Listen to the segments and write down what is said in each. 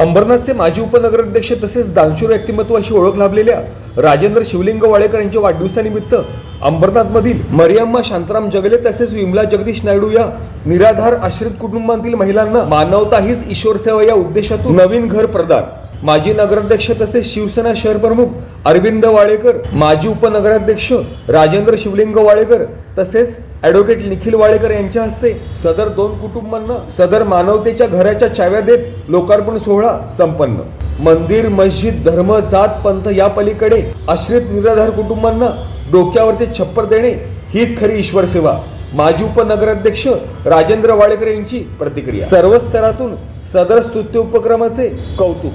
अंबरनाथचे माजी उपनगराध्यक्ष तसेच दानशूर व्यक्तिमत्वाशी ओळख लाभलेल्या राजेंद्र शिवलिंग वाळेकर यांच्या वाढदिवसानिमित्त अंबरनाथमधील मरियम्मा शांताराम जगले तसेच विमला जगदीश नायडू या निराधार आश्रित कुटुंबातील महिलांना मानवता हीच ईश्वर सेवा या उद्देशातून नवीन घर प्रदान. माजी नगराध्यक्ष तसेच शिवसेना शहर प्रमुख अरविंद वाळेकर माजी उपनगराध्यक्ष राजेंद्र शिवलिंग वाळेकर तसेच ॲडव्होकेट निखिल वाळेकर यांच्या हस्ते सदर दोन कुटुंबांना सदर मानवतेच्या घराच्या चाव्या देत लोकार्पण सोहळा संपन्न. मंदिर मस्जिद धर्म जात पंथ या पलीकडे आश्रित निराधार कुटुंबांना डोक्यावरचे छप्पर देणे हीच खरी ईश्वर सेवा. माजी उपनगराध्यक्ष राजेंद्र वाळेकर यांची प्रतिक्रिया. सर्व स्तरातून सदर स्तुत्य उपक्रमाचे कौतुक.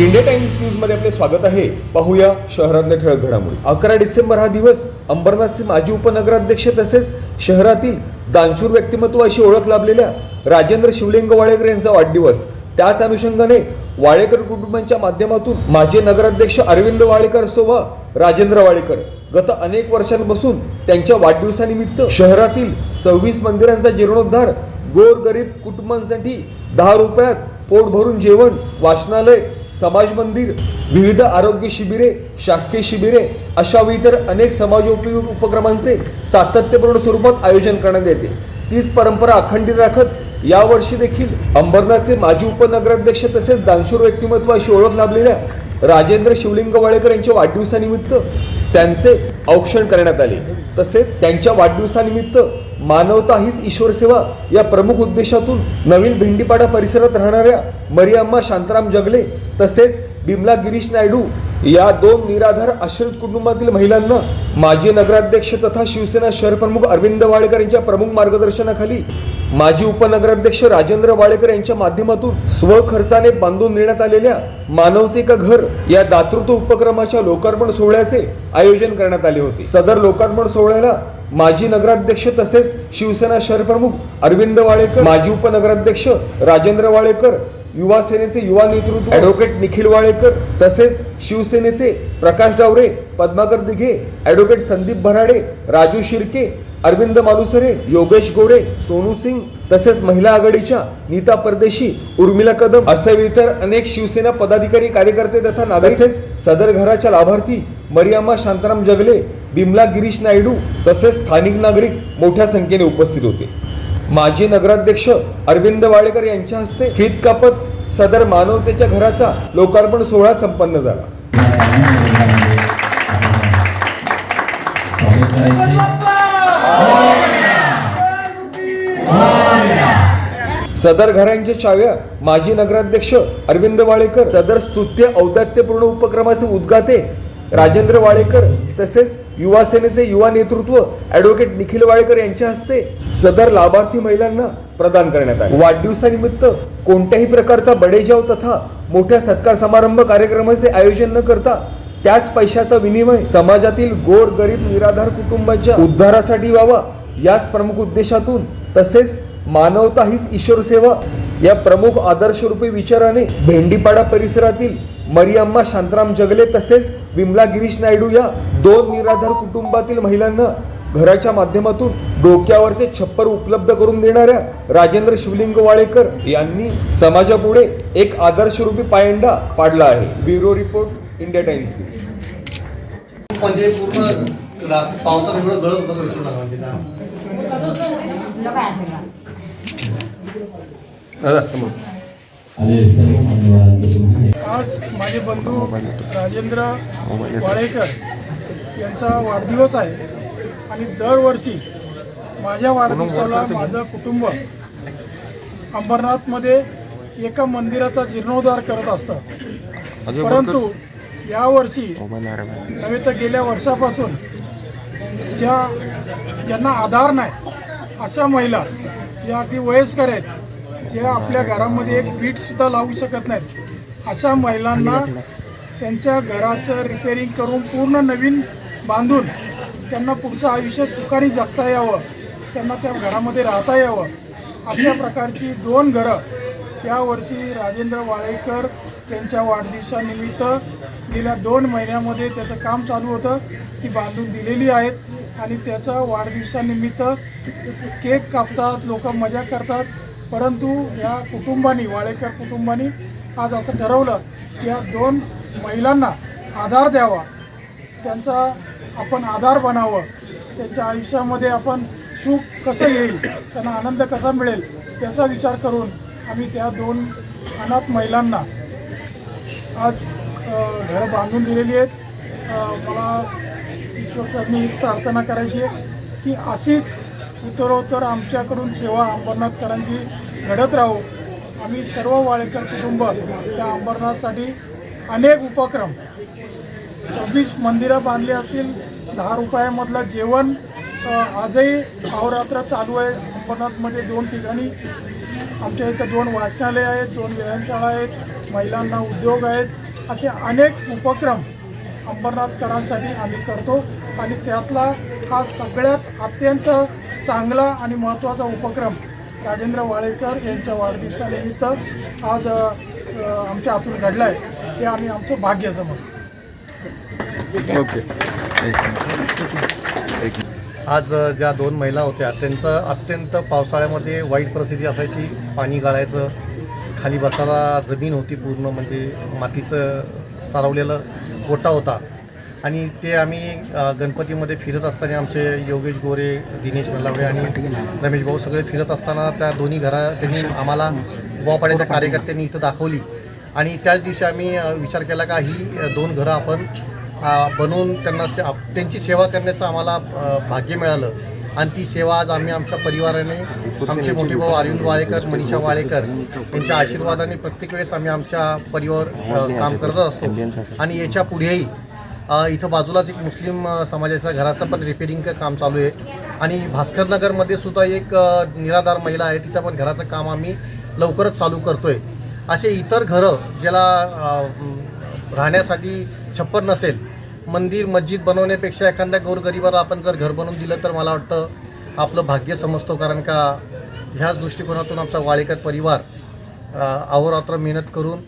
इंडिया टाइम्स न्यूजमध्ये आपले स्वागत आहे. पाहूया शहरातल्या ठळक घडामोडी अकरा डिसेंबर हा दिवस अंबरनाथचे माजी उपनगराध्यक्ष तसेच शहरातील दानशूर व्यक्तिमत्वाशी ओळख लाभलेल्या राजेंद्र शिवलिंग वाळेकर यांचा वाढदिवस. त्याच अनुषंगाने वाळेकर कुटुंबांच्या माध्यमातून माजी नगराध्यक्ष अरविंद वाळेकर सोबा राजेंद्र वाळेकर गत अनेक वर्षांपासून त्यांच्या वाढदिवसानिमित्त शहरातील सव्वीस मंदिरांचा जीर्णोद्धार गोरगरीब कुटुंबांसाठी दहा रुपयात पोट भरून जेवण वाचनालय समाज मंदिर विविध आरोग्य शिबिरे शासकीय शिबिरे अशा इतर अनेक समाजोपयोगी उपक्रमांचे सातत्यपूर्ण स्वरूपात आयोजन करण्यात येते. तीच परंपरा अखंडित राखत यावर्षी देखील अंबरनाथचे माजी उपनगराध्यक्ष तसेच दानशूर व्यक्तिमत्वाशी ओळख लाभलेल्या राजेंद्र शिवलिंग वाळेकर यांच्या वाढदिवसानिमित्त त्यांचे औक्षण करण्यात आले. तसेच त्यांच्या वाढदिवसानिमित्त मानवता हीच ईश्वर सेवा या प्रमुख उद्देशातून नवीन भेंडीपाडा परिसरात राहणाऱ्या मरियम्मा शांताराम जगले तसेच बिमला गिरीश नायडू या दोन निराधार आश्रित कुटुंबातील महिलांना माजी नगराध्यक्ष तथा शिवसेना शहर प्रमुख अरविंद वाळेकर यांच्या प्रमुख मार्गदर्शनाखाली माजी उपनगराध्यक्ष राजेंद्र वाळेकर यांच्या माध्यमातून स्वखर्चाने बांधून देण्यात आलेल्या मानवते का घर या दातृत्व उपक्रमाच्या लोकार्पण सोहळ्याचे आयोजन करण्यात आले होते. सदर लोकार्पण सोहळ्याला माजी नगराध्यक्ष तसेच शिवसेना शहरप्रमुख अरविंद वाळेकर माजी उपनगराध्यक्ष राजेंद्र वाळेकर युवा सेनेचे युवा नेतृत्व ॲडव्होकेट निखिल वाळेकर तसेच शिवसेनेचे प्रकाश डावरे पद्माकर दिघे ॲडव्होकेट संदीप भराडे राजू शिर्के अरविंद मालुसरे योगेश गोरे सोनू सिंग तसेच महिला आघाडीच्या नीता परदेशी उर्मिला कदम असे इतर अनेक शिवसेना पदाधिकारी कार्यकर्ते तथा नागरिक तसेच सदर घराच्या लाभार्थी मरियाम्मा शांताराम जगले बिमला गिरीश नायडू तसेच स्थानिक नागरिक मोठ्या संख्येने उपस्थित होते माजी नगराध्यक्ष अरविंद वाळेकर यांच्या हस्ते फीत कापत सदर मानवतेच्या घराचा लोकार्पण सोहळा संपन्न झाला सदर घरांच्या छाव्या माजी नगराध्यक्ष अरविंद वाळेकर सदर स्तुत्य औदात्यपूर्ण उपक्रमाचे उद्गाते राजेंद्र वाळेकर तसेच युवा सेनेचे युवा नेतृत्व ॲडव्होकेट निखिल वाळेकर यांच्या हस्ते सदर लाभार्थी महिलांना प्रदान करण्यात आले. वाढदिवसानिमित्त कोणत्याही प्रकारचा बडेजाव तथा मोठ्या सत्कार समारंभ कार्यक्रमाचे आयोजन न करता त्याच पैशाचा विनिमय समाजातील गोर गरीब निराधार कुटुंबाच्या उद्धारासाठी व्हावा याच प्रमुख उद्देशातून तसेच मानवता हीच ईश्वर सेवा. या प्रमुख आदर्शरूपी विचाराने भेंडीपाडा परिसरातील मरियम्मा शांतराम जगले तसेच विमला गिरीश नायडू या दोन निराधार कुटुंबातील महिलांना घराच्या माध्यमातून डोक्यावरचे छप्पर उपलब्ध करून देणाऱ्या राजेंद्र शिवलिंग वाळेकर यांनी समाजापुढे एक आदर्शरूपी पायंडा पाडला आहे. Bureau report. India Times news म्हणजे पूर्ण रा- पावसात एवढं गळत होतं विसरू नका म्हणजे काय. आज माझे बंधू राजेंद्र वाळेकर यांचा वाढदिवस आहे. आणि दरवर्षी माझ्या वाढदिवसाला माझं कुटुंब अंबरनाथमध्ये एका मंदिराचा जीर्णोद्धार करत असतं. परंतु यावर्षी नव्हे तर गेल्या वर्षापासून ज्या ज्यांना आधार नाही अशा महिला ज्या अगदी वयस्कर आहेत ज्या आपल्या घरामध्ये एक वीटसुद्धा लावू शकत नाहीत अशा महिलांना त्यांच्या घराचं रिपेरिंग करून पूर्ण नवीन बांधून त्यांना पुढचं आयुष्य सुखाने जगता यावं त्यांना त्या घरामध्ये राहता यावं अशा प्रकारची दोन घरं यावर्षी राजेंद्र वाळेकर यांच्या वाढदिवसानिमित्त गेल्या दोन महिन्यामध्ये त्याचं काम चालू होतं. ती बांधून दिलेली आहेत. आणि त्याचा वाढदिवसानिमित्त केक कापतात लोक मजा करतात. परंतु या कुटुंबानी वाळेकर कुटुंबानी आज असं ठरवलं की या दोन महिलांना आधार द्यावा. त्यांचा आपण आधार बनावं. त्यांच्या आयुष्यामध्ये आपण सुख कसं येईल त्यांना आनंद कसा मिळेल याचा विचार करून आम्ही त्या दोन अनाथ महिलांना आज घरं बांधून दिलेली आहेत. मला मला ईश्वरचरणी हीच प्रार्थना करायची आहे की अशीच उत्तरोत्तर आमच्याकडून सेवा अंबरनाथकरांची घडत राहू. आम्ही सर्व वाळेकर कुटुंब त्या अंबरनाथसाठी अनेक उपक्रम सव्वीस मंदिरं बांधली असतील दहा रुपयामधलं जेवण आजही अहोरात्र चालू आहे. अंबरनाथमध्ये दोन ठिकाणी आमच्या इथं दोन वाचनालय आहेत दोन व्यायामशाळा आहेत महिलांना उद्योग आहेत. असे अनेक उपक्रम अंबरनाथकरांसाठी आम्ही करतो आणि त्यातला हा सगळ्यात अत्यंत चांगला आणि महत्त्वाचा उपक्रम राजेंद्र वाळेकर यांच्या वाढदिवसानिमित्त आज आमच्या हातून घडला आहे हे आम्ही आमचं भाग्य समजतो. ओके. आज ज्या दोन महिला होत्या त्यांचं अत्यंत पावसाळ्यामध्ये वाईट परिस्थिती असायची. पाणी गाळायचं खाली बसायला जमीन होती पूर्ण म्हणजे मातीचं सारवलेलं गोटा होता. आणि ते आम्ही गणपतीमध्ये फिरत असताना आमचे योगेश गोरे दिनेश नलावडे आणि रमेश भाऊ सगळे फिरत असताना त्या दोन्ही घरा त्यांनी आम्हाला बोवापाड्याच्या कार्यकर्त्यांनी इथं दाखवली. आणि त्याच दिवशी आम्ही विचार केला का ही दोन घरं आपण बनवून त्यांना से त्यांची सेवा करण्याचं आम्हाला भाग्य मिळालं. आणि ती सेवा आज आम्ही आमच्या परिवाराने आमचे मोठे भाऊ अरविंद वाळेकर मनीषा वाळेकर यांच्या आशीर्वादाने प्रत्येक वेळेस आम्ही आमच्या परिवार काम करत असतो. आणि याच्या पुढेही इथं बाजूलाच एक मुस्लिम अ, समाजाच्या घराचं पण रिपेरिंगचं काम चालू आहे. आणि भास्करनगरमध्ये सुद्धा एक निराधार महिला आहे. तिचं पण घराचं काम आम्ही लवकरच चालू करतोय. असे इतर घरं ज्याला राहण्यासाठी छप्पर नसेल मंदिर मस्जिद बनवण्यापेक्षा एखाद्या गोरगरिबाला आपण जर घर बनवून दिलं तर मला वाटतं आपलं भाग्य समजतो. कारण का ह्याच दृष्टिकोनातून आमचा वाळेकर परिवार अहोरात्र मेहनत करून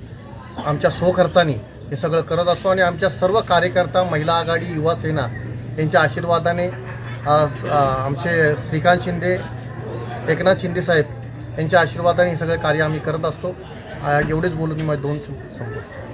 आमच्या स्वखर्चाने हे सगळं करत असतो आणि आमच्या सर्व कार्यकर्ता महिला आघाडी युवा सेना यांच्या आशीर्वादाने आमचे श्रीकांत शिंदे एकनाथ शिंदे साहेब यांच्या आशीर्वादाने हे सगळं कार्य आम्ही करत असतो. एवढेच बोलून मी माझे दोन सं- संपवतो.